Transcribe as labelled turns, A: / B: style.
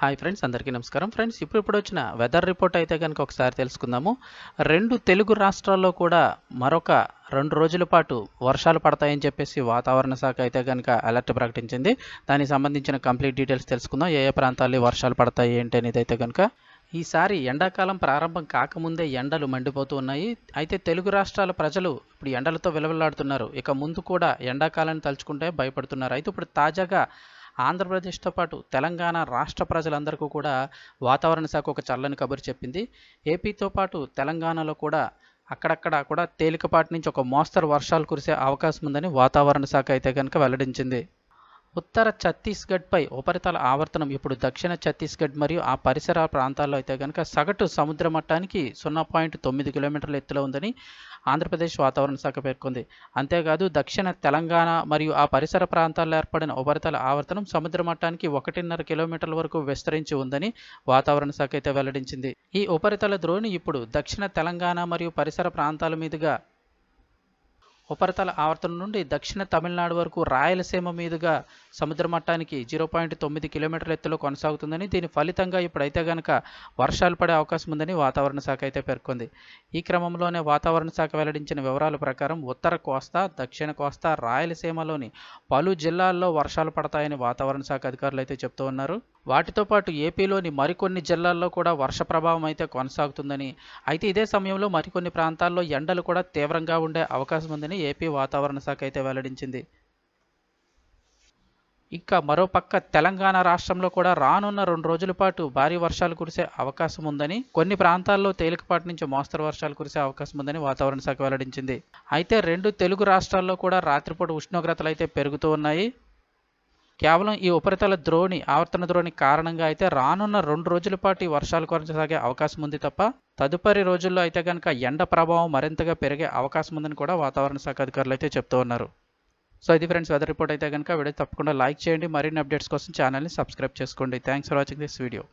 A: Hi friends అందరికీ నమస్కారం. Friends ఇప్పుడు ఇప్పుడు వచ్చిన వెదర్ రిపోర్ట్ అయితే కనుక ఒకసారి తెలుసుకుందాము. రెండు తెలుగు రాష్ట్రాల్లో కూడా మరొక రెండు రోజుల పాటు వర్షాలు పడతాయని చెప్పేసి వాతావరణ శాఖ అయితే కనుక అలర్ట్ ప్రకటించింది. దానికి సంబంధించిన కంప్లీట్ డీటెయిల్స్ తెలుసుకుందాం. ఏ ఏ ప్రాంతాల్లో వర్షాలు పడతాయి ఏంటి అనేది అయితే కనుక ఈసారి ఎండాకాలం ప్రారంభం కాకముందే ఎండలు మండిపోతూ ఉన్నాయి. అయితే తెలుగు రాష్ట్రాల ప్రజలు ఇప్పుడు ఎండలతో విలవిల్లాడుతున్నారు ఇక ముందు కూడా ఎండాకాలాన్ని తలుచుకుంటే భయపడుతున్నారు. అయితే ఇప్పుడు తాజాగా ఆంధ్రప్రదేశ్తో పాటు తెలంగాణ రాష్ట్ర ప్రజలందరికీ కూడా వాతావరణ శాఖ ఒక చల్లని కబురు చెప్పింది. ఏపీతో పాటు తెలంగాణలో కూడా అక్కడక్కడ కూడా తేలికపాటి నుంచి ఒక మోస్తరు వర్షాలు కురిసే అవకాశం ఉందని వాతావరణ శాఖ అయితే కనుక వెల్లడించింది. ఉత్తర ఛత్తీస్గఢ్పై ఉపరితల ఆవర్తనం ఇప్పుడు దక్షిణ ఛత్తీస్గఢ్ మరియు ఆ పరిసర ప్రాంతాల్లో అయితే కనుక సగటు సముద్ర మట్టానికి సున్నా పాయింట్ తొమ్మిది కిలోమీటర్ల ఎత్తులో ఉందని ఆంధ్రప్రదేశ్ వాతావరణ శాఖ పేర్కొంది. అంతేకాదు దక్షిణ తెలంగాణ మరియు ఆ పరిసర ప్రాంతాల్లో ఏర్పడిన ఉపరితల ఆవర్తనం సముద్ర మట్టానికి ఒకటిన్నర కిలోమీటర్ల వరకు విస్తరించి ఉందని వాతావరణ శాఖ అయితే వెల్లడించింది. ఈ ఉపరితల ద్రోణి ఇప్పుడు దక్షిణ తెలంగాణ మరియు పరిసర ప్రాంతాల మీదుగా ఉపరితల ఆవర్తనం నుండి దక్షిణ తమిళనాడు వరకు రాయలసీమ మీదుగా సముద్ర మట్టానికి జీరో పాయింట్ తొమ్మిది కిలోమీటర్ల ఎత్తులో కొనసాగుతుందని దీని ఫలితంగా ఇప్పుడైతే కనుక వర్షాలు పడే అవకాశం ఉందని వాతావరణ శాఖ అయితే పేర్కొంది. ఈ క్రమంలోనే వాతావరణ శాఖ వెల్లడించిన వివరాల ప్రకారం ఉత్తర కోస్తా దక్షిణ కోస్తా రాయలసీమలోని పలు జిల్లాల్లో వర్షాలు పడతాయని వాతావరణ శాఖ అధికారులు అయితే చెప్తూ ఉన్నారు. వాటితో పాటు ఏపీలోని మరికొన్ని జిల్లాల్లో కూడా వర్ష ప్రభావం అయితే కొనసాగుతుందని అయితే ఇదే సమయంలో మరికొన్ని ప్రాంతాల్లో ఎండలు కూడా తీవ్రంగా ఉండే అవకాశం ఉందని ఏపీ వాతావరణ శాఖ అయితే వెల్లడించింది. ఇంకా మరోపక్క తెలంగాణ రాష్ట్రంలో కూడా రానున్న రెండు రోజుల పాటు భారీ వర్షాలు కురిసే అవకాశం ఉందని కొన్ని ప్రాంతాల్లో తేలికపాటి నుంచి మోస్తరు వర్షాలు కురిసే అవకాశం ఉందని వాతావరణ శాఖ వెల్లడించింది. అయితే రెండు తెలుగు రాష్ట్రాల్లో కూడా రాత్రిపూట ఉష్ణోగ్రతలు అయితే పెరుగుతూ ఉన్నాయి. కేవలం ఈ ఉపరితల ద్రోణి ఆవర్తన ద్రోణి కారణంగా అయితే రానున్న రెండు రోజుల పాటు ఈ వర్షాలు కొనసాగే అవకాశం ఉంది తప్ప తదుపరి రోజుల్లో అయితే కనుక ఎండ ప్రభావం మరింతగా పెరిగే అవకాశం ఉందని కూడా వాతావరణ శాఖ అధికారులు అయితే చెప్తూ ఉన్నారు. సో ఇది ఫ్రెండ్స్ వెదర్ రిపోర్ట్ అయితే కనుక వీడియో తప్పకుండా లైక్ చేయండి. మరిన్ని అప్డేట్స్ కోసం ఛానల్ని సబ్స్క్రైబ్ చేసుకోండి. Thanks for watching this video.